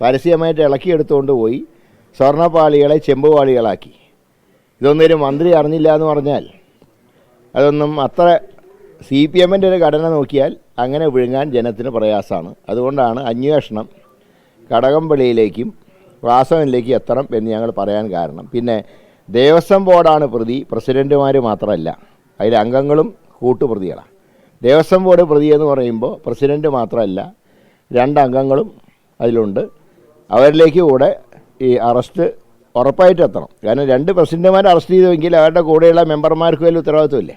പരസ്യമായിട്ട് ഇളക്കിയെടുത്തുകൊണ്ട് പോയി സ്വർണപ്പാളികളെ ചെമ്പുപാളികളാക്കി. ഇതൊന്നും മന്ത്രി അറിഞ്ഞില്ല എന്ന് പറഞ്ഞാൽ അതൊന്നും അത്ര സി പി എമ്മിന്റെ ഒരു ഘടന നോക്കിയാൽ അങ്ങനെ വിഴുങ്ങാൻ ജനത്തിന് പ്രയാസമാണ്. അതുകൊണ്ടാണ് അന്വേഷണം കടകംപള്ളിയിലേക്കും വാസവനിലേക്കും എത്തണം എന്ന് ഞങ്ങൾ പറയാൻ കാരണം. പിന്നെ ദേവസ്വം ബോർഡാണ് പ്രതി പ്രസിഡന്റുമാർ മാത്രമല്ല. അതിലെ അംഗങ്ങളും കൂട്ടുപ്രതികളാണ് ദേവസ്വം ബോർഡ് പ്രതി എന്ന് പറയുമ്പോൾ പ്രസിഡന്റ് മാത്രമല്ല രണ്ട് അംഗങ്ങളും അതിലുണ്ട്. അവരിലേക്ക് കൂടെ ഈ അറസ്റ്റ് ഉറപ്പായിട്ട് എത്തണം. കാരണം രണ്ട് പ്രസിഡന്റുമാരെ അറസ്റ്റ് ചെയ്തുവെങ്കിൽ അവരുടെ കൂടെയുള്ള മെമ്പർമാർക്ക് വലിയ ഉത്തരവാദിത്വമില്ലേ?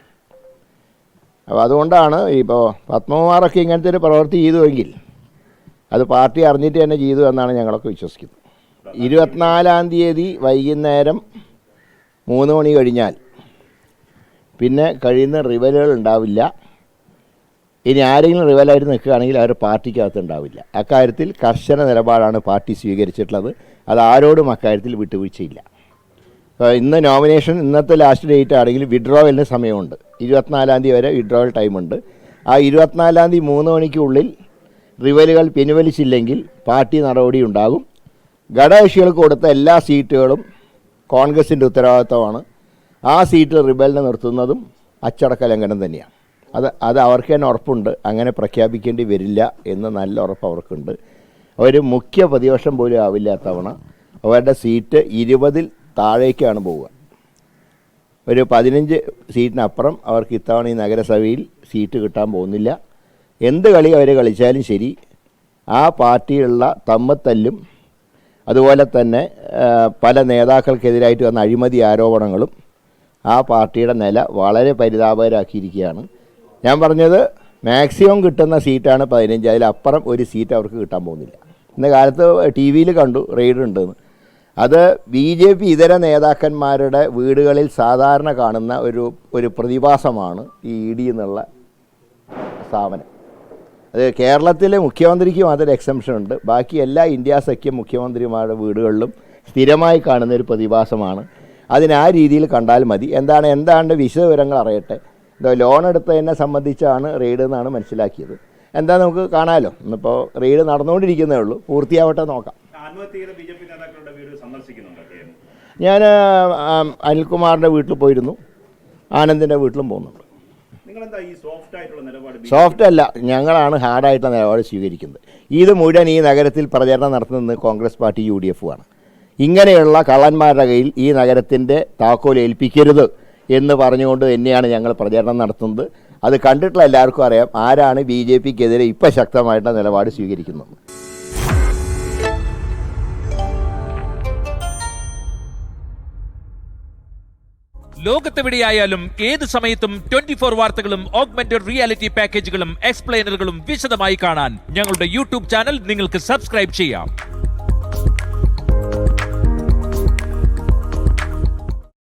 അപ്പോൾ അതുകൊണ്ടാണ് ഇപ്പോൾ പത്മകുമാറൊക്കെ ഇങ്ങനത്തെ ഒരു പ്രവൃത്തി ചെയ്തുവെങ്കിൽ അത് പാർട്ടി അറിഞ്ഞിട്ട് തന്നെ ചെയ്തു എന്നാണ് ഞങ്ങളൊക്കെ വിശ്വസിക്കുന്നത്. ഇരുപത്തിനാലാം തീയതി വൈകുന്നേരം മൂന്ന് മണി കഴിഞ്ഞാൽ പിന്നെ കഴിയുന്ന റിവലുകൾ ഉണ്ടാവില്ല. ഇനി ആരെങ്കിലും റിവലായിട്ട് നിൽക്കുകയാണെങ്കിൽ അവർ പാർട്ടിക്കകത്ത് ഉണ്ടാവില്ല. അക്കാര്യത്തിൽ കർശന നിലപാടാണ് പാർട്ടി സ്വീകരിച്ചിട്ടുള്ളത്. അത് ആരോടും അക്കാര്യത്തിൽ വിട്ടുവീഴ്ചയില്ല. ഇന്ന് നോമിനേഷൻ ഇന്നത്തെ ലാസ്റ്റ് ഡേറ്റ് ആണെങ്കിൽ വിഡ്രോവലിന് സമയമുണ്ട്. ഇരുപത്തിനാലാം തീയതി വരെ വിഡ്രോവൽ ടൈമുണ്ട് ആ ഇരുപത്തിനാലാം തീയതി മൂന്ന് മണിക്കുള്ളിൽ റിവലുകൾ പിൻവലിച്ചില്ലെങ്കിൽ പാർട്ടി നടപടി ഉണ്ടാകും. ഘടകകക്ഷികൾക്ക് കൊടുത്ത എല്ലാ സീറ്റുകളും കോൺഗ്രസിന്റെ ഉത്തരവാദിത്തമാണ് ആ സീറ്റ് റിബലിനെ നിർത്തുന്നതും അച്ചടക്ക ലംഘനം തന്നെയാണ്. അത് അത് അവർക്ക് തന്നെ ഉറപ്പുണ്ട്. അങ്ങനെ പ്രഖ്യാപിക്കേണ്ടി വരില്ല എന്ന് നല്ല ഉറപ്പ് അവർക്കുണ്ട്. അവർ മുഖ്യ പ്രതിപക്ഷം പോലും ആവില്ല തവണ അവരുടെ സീറ്റ് ഇരുപതിൽ താഴേക്കാണ് പോവുക. ഒരു പതിനഞ്ച് സീറ്റിനപ്പുറം അവർക്ക് ഇത്തവണ ഈ നഗരസഭയിൽ സീറ്റ് കിട്ടാൻ പോകുന്നില്ല. എന്ത് കളി അവർ കളിച്ചാലും ശരി ആ പാർട്ടിയിലുള്ള തമ്മത്തല്ലും അതുപോലെ തന്നെ പല നേതാക്കൾക്കെതിരായിട്ട് വന്ന അഴിമതി ആരോപണങ്ങളും ആ പാർട്ടിയുടെ നില വളരെ പരിതാപകരാക്കിയിരിക്കുകയാണ്. ഞാൻ പറഞ്ഞത് മാക്സിമം കിട്ടുന്ന സീറ്റാണ് പതിനഞ്ച്. അതിലപ്പുറം ഒരു സീറ്റ് അവർക്ക് കിട്ടാൻ പോകുന്നില്ല. ഇന്ന കാലത്ത് ടി വിയിൽ കണ്ടു റെയ്ഡ് ഉണ്ടെന്ന്. അത് ബി ജെ പി ഇതര നേതാക്കന്മാരുടെ വീടുകളിൽ സാധാരണ കാണുന്ന ഒരു ഒരു പ്രതിഭാസമാണ് ഈ ഇ ഡി എന്നുള്ള സ്ഥാപനം. അത് കേരളത്തിലെ മുഖ്യമന്ത്രിക്ക് മാത്രം എക്സംഷൻ ഉണ്ട്. ബാക്കി എല്ലാ ഇന്ത്യ സഖ്യം മുഖ്യമന്ത്രിമാരുടെ വീടുകളിലും സ്ഥിരമായി കാണുന്ന ഒരു പ്രതിഭാസമാണ്. അതിന് ആ രീതിയിൽ കണ്ടാൽ മതി. എന്താണ് എന്താണ്ട് വിശദവിവരങ്ങൾ അറിയട്ടെ? ലോൺ എടുത്തതിനെ സംബന്ധിച്ചാണ് റെയ്ഡ് എന്നാണ് മനസ്സിലാക്കിയത്. എന്താ നമുക്ക് കാണാമല്ലോ ഇന്നിപ്പോൾ റെയ്ഡ് നടന്നുകൊണ്ടിരിക്കുന്നേ ഉള്ളൂ. പൂർത്തിയാവട്ടെ നോക്കാം. ഞാൻ അനിൽകുമാറിന്റെ വീട്ടിൽ പോയിരുന്നു. ആനന്ദിന്റെ വീട്ടിലും പോകുന്നുണ്ട്. സോഫ്റ്റ് അല്ല ഞങ്ങളാണ് ഹാർഡായിട്ടുള്ള നിലപാട് സ്വീകരിക്കുന്നത്. ഇത് മുഴുവൻ ഈ നഗരത്തിൽ പ്രചരണം നടത്തുന്നത് കോൺഗ്രസ് പാർട്ടി യു ഡി എഫുമാണ്. ആണ് ഇങ്ങനെയുള്ള കള്ളന്മാരുടെ കയ്യിൽ ഈ നഗരത്തിന്റെ താക്കോൽ ഏൽപ്പിക്കരുത്. എന്ന് പറഞ്ഞുകൊണ്ട് തന്നെയാണ് ഞങ്ങൾ പ്രചരണം നടത്തുന്നത്. അത് കണ്ടിട്ടുള്ള എല്ലാവർക്കും അറിയാം ആരാണ് ബി ജെ പിക്കെതിരെ ഇപ്പം ശക്തമായിട്ടുള്ള നിലപാട് സ്വീകരിക്കുന്നത്. ലോകത്തെവിടെയായാലും ഏത് സമയത്തും ട്വന്റി ഫോർ വാർത്തകളും ഓഗ്മെന്റഡ് റിയാലിറ്റി പാക്കേജുകളും എക്സ്പ്ലെയിനറുകളും വിശദമായി കാണാൻ ഞങ്ങളുടെ യൂട്യൂബ് ചാനൽ നിങ്ങൾക്ക് സബ്സ്ക്രൈബ് ചെയ്യാം.